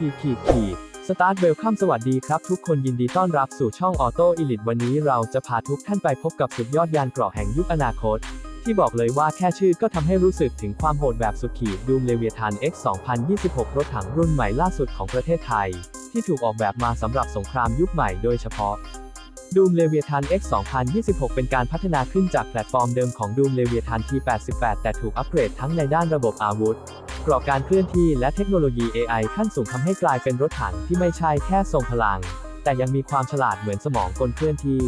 ขีดขีดขีดสตาร์ทเวลคัมสวัสดีครับทุกคนยินดีต้อนรับสู่ช่องออโต้อิลิทวันนี้เราจะพาทุกท่านไปพบกับสุดยอดยานเกราะแห่งยุคอนาคต ที่บอกเลยว่าแค่ชื่อก็ทำให้รู้สึกถึงความโหดแบบสุดขีดดูมเลเวียทาน X 2026 รถถังรุ่นใหม่ล่าสุดของประเทศไทย ที่ถูกออกแบบมาสำหรับสงครามยุคใหม่โดยเฉพาะ ดูมเลเวียทาน X 2026 เป็นการพัฒนาขึ้นจากแพลตฟอร์มเดิมของดูมเลเวียทาน T88 แต่ถูกอัปเกรดทั้งในด้านระบบอาวุธกรอบการเคลื่อนที่และเทคโนโลยี AI ขั้นสูงทำให้กลายเป็นรถถังที่ไม่ใช่แค่ทรงพลัง แต่ยังมีความฉลาดเหมือนสมองกลเคลื่อนที่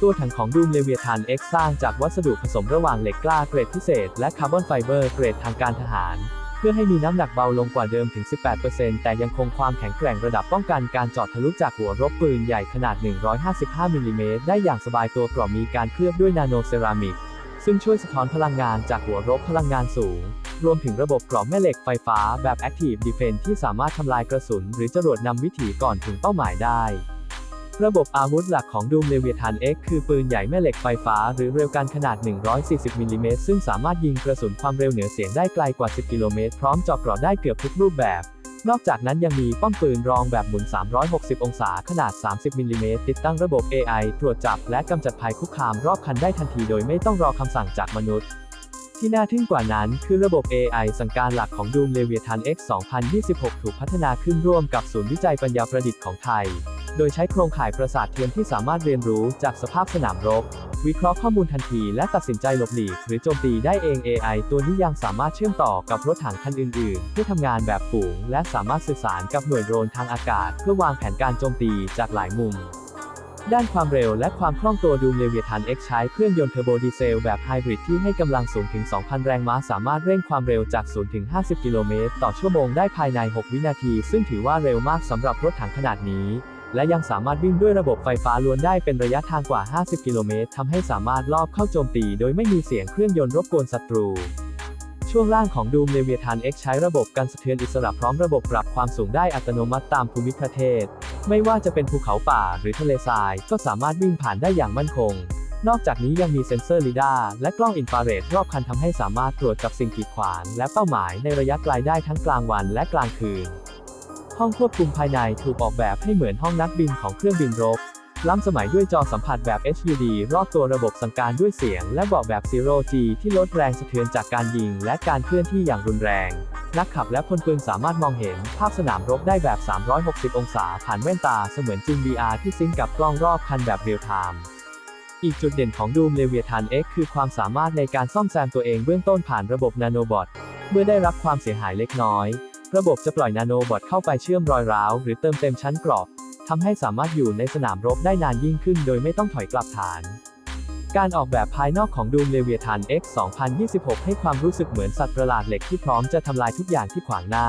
ตัวถังของดูมเลเวียทาน X สร้างจากวัสดุผสมระหว่างเหล็กกล้าเกรดพิเศษ และคาร์บอนไฟเบอร์เกรดทางการทหาร พื่อให้มีน้ำหนักเบาลงกว่าเดิมถึง 18%แต่ยังคงความแข็งแกร่งระดับป้องกันการเจาะทะลุจากหัวรบปืนใหญ่ขนาด 155มิลลิเมตรได้อย่างสบายตัวกรอบมีการเคลือบด้วยนาโนเซรามิก ซึ่งช่วยสะท้อนพลังงานจากหัวรบพลังงานสูง รวมถึงระบบกรอบแม่เหล็กไฟฟ้าแบบ Active Defense ที่สามารถทำลายกระสุน หรือจรวดนำวิถีก่อนถึงเป้าหมายได้ ระบบอาวุธหลักของดูมเลเวียทาน X คือปืนใหญ่แม่เหล็กไฟฟ้าหรือเร็วกันขนาด 140 มิลลิเมตรซึ่งสามารถยิงกระสุนความเร็วเหนือเสียงได้ไกลกว่า 10 กิโลเมตรพร้อมเจาะเกราะได้เกือบทุกรูปแบบ นอกจากนั้นยังมีป้อมปืนรองแบบหมุน 360 องศาขนาด 30 มิลลิเมตรติดตั้งระบบ AI ตรวจจับและกำจัดภัยคุกคามรอบคันได้ทันทีโดยไม่ต้องรอคำสั่งจากมนุษย์ที่น่าทึ่งกว่านั้นคือระบบ AI สั่งการหลักของ Doom Leviathan X 2026 ถูกพัฒนาขึ้นร่วมกับศูนย์วิจัยปัญญาประดิษฐ์ของไทย โดยใช้โครงข่ายประสาทเทียมที่สามารถเรียนรู้จากสภาพสนามรบ วิเคราะห์ข้อมูลทันทีและตัดสินใจหลบหลีกหรือโจมตีได้เอง AI ตัวนี้ยังสามารถเชื่อมต่อกับรถถังคันอื่นๆ เพื่อทำงานแบบฝูง และสามารถสื่อสารกับหน่วยโดรนทางอากาศ เพื่อวางแผนการโจมตีจากหลายมุมด้านความเร็วและความคล่องตัวดูมเลเวียทัน X ใช้เครื่องยนต์เทอร์โบดีเซลแบบไฮบริดที่ให้กำลังสูงถึง 2,000 แรงม้า สามารถเร่งความเร็วจาก 0 ถึง 50 กิโลเมตร ต่อชั่วโมงได้ภายใน 6 วินาที ซึ่งถือว่าเร็วมากสำหรับรถถังขนาดนี้ และยังสามารถวิ่งด้วยระบบไฟฟ้าล้วนได้เป็นระยะทางกว่า 50 กิโลเมตรทำให้สามารถลอบเข้าโจมตีโดยไม่มีเสียงเครื่องยนต์รบกวนศัตรู ช่วงล่างของดูมเลเวียทาน X ใช้ระบบกันสะเทือนอิสระพร้อมระบบปรับความสูงได้อัตโนมัติตามภูมิประเทศ ไม่ว่าจะเป็นภูเขาป่าหรือทะเลทราย ก็สามารถวิ่งผ่านได้อย่างมั่นคง นอกจากนี้ยังมีเซ็นเซอร์ลีดาร์และกล้องอินฟราเรดรอบคันทำให้สามารถตรวจจับสิ่งกีดขวางและเป้าหมายในระยะไกลได้ทั้งกลางวันและกลางคืน ห้องควบคุมภายในถูกออกแบบให้เหมือนห้องนักบินของเครื่องบินรบ ล้ำสมัยด้วยจอสัมผัสแบบ HUD รอบตัวระบบสั่งการด้วยเสียง และเบาะแบบ Zero G ที่ลดแรงสะเทือนจากการยิง และการเคลื่อนที่อย่างรุนแรง นักขับและพลปืนสามารถมองเห็น ภาพสนามรบได้แบบ 360 องศา ผ่านแว่นตาเสมือนจริง VR ที่ซิงกับกล้องรอบคันแบบเรียลไทม์อีกจุดเด่นของ Doom Leviathan X คือความสามารถในการซ่อมแซมตัวเองเบื้องต้นผ่านระบบ Nanobot เมื่อได้รับความเสียหายเล็กน้อย ระบบจะปล่อย Nanobot เข้าไปเชื่อมรอยร้าว หรือเติมเต็มชั้นกราะทำให้สามารถอยู่ในสนามรบได้นานยิ่งขึ้น โดยไม่ต้องถอยกลับฐาน การออกแบบภายนอกของ Doom Leviathan X 2026 ให้ความรู้สึกเหมือนสัตว์ประหลาดเหล็กที่พร้อมจะทำลายทุกอย่างที่ขวางหน้า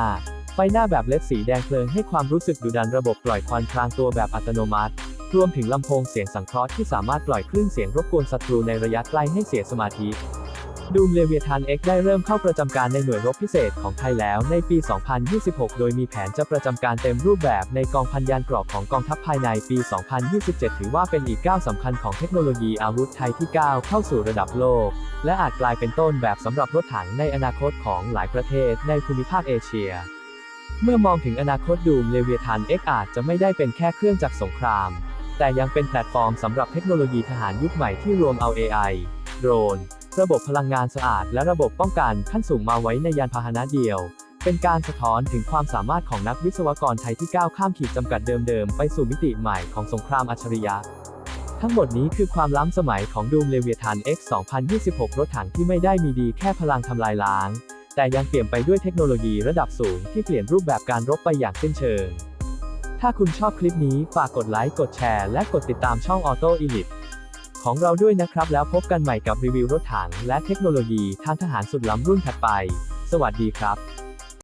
ไฟหน้าแบบเลดสีแดงเพลิงให้ความรู้สึกดุดันระบบปล่อยควันพรางตัวแบบอัตโนมัติ รวมถึงลำโพงเสียงสังเคราะห์ที่สามารถปล่อยคลื่นเสียงรบกวนศัตรูในระยะใกล้ให้เสียสมาธิ ดูมเลเวียทัน X ได้เริ่มเข้าประจำการในหน่วยรบพิเศษของไทยแล้วในปี 2026 โดยมีแผนจะประจำการเต็มรูปแบบในกองพันยานเกรอบของกองทัพภายในปี 2027 ถือว่าเป็นอีกก้าวสำคัญของเทคโนโลยีอาวุธไทยที่ก้าวเข้าสู่ระดับโลก และอาจกลายเป็นต้นแบบสำหรับรถถังในอนาคตของหลายประเทศในภูมิภาคเอเชีย เมื่อมองถึงอนาคตดูมเลเวียทัน X อาจจะไม่ได้เป็นแค่เครื่องจักรสงคราม แต่ยังเป็นแพลตฟอร์มสำหรับเทคโนโลยีทหารยุคใหม่ที่รวมเอา AI โดรน ระบบพลังงานสะอาดและระบบป้องกันขั้นสูงมาไว้ในยานพาหนะเดียว เป็นการสะท้อนถึงความสามารถของนักวิศวกรไทยที่ก้าวข้ามขีดจำกัดเดิมๆ ไปสู่มิติใหม่ของสงครามอัจฉริยะ ทั้งหมดนี้คือความล้ำสมัยของดูมเลเวียทาน X 2026 รถถังที่ไม่ได้มีดีแค่พลังทำลายล้าง แต่ยังเปลี่ยนไปด้วยเทคโนโลยีระดับสูงที่เปลี่ยนรูปแบบการรบไปอย่างสิ้นเชิง ถ้าคุณชอบคลิปนี้ฝากกดไลค์กดแชร์และกดติดตามช่อง Auto Elite ของเราด้วยนะครับ แล้วพบกันใหม่กับรีวิวรถถังและเทคโนโลยีทางทหารสุดล้ำรุ่นถัดไป สวัสดีครับ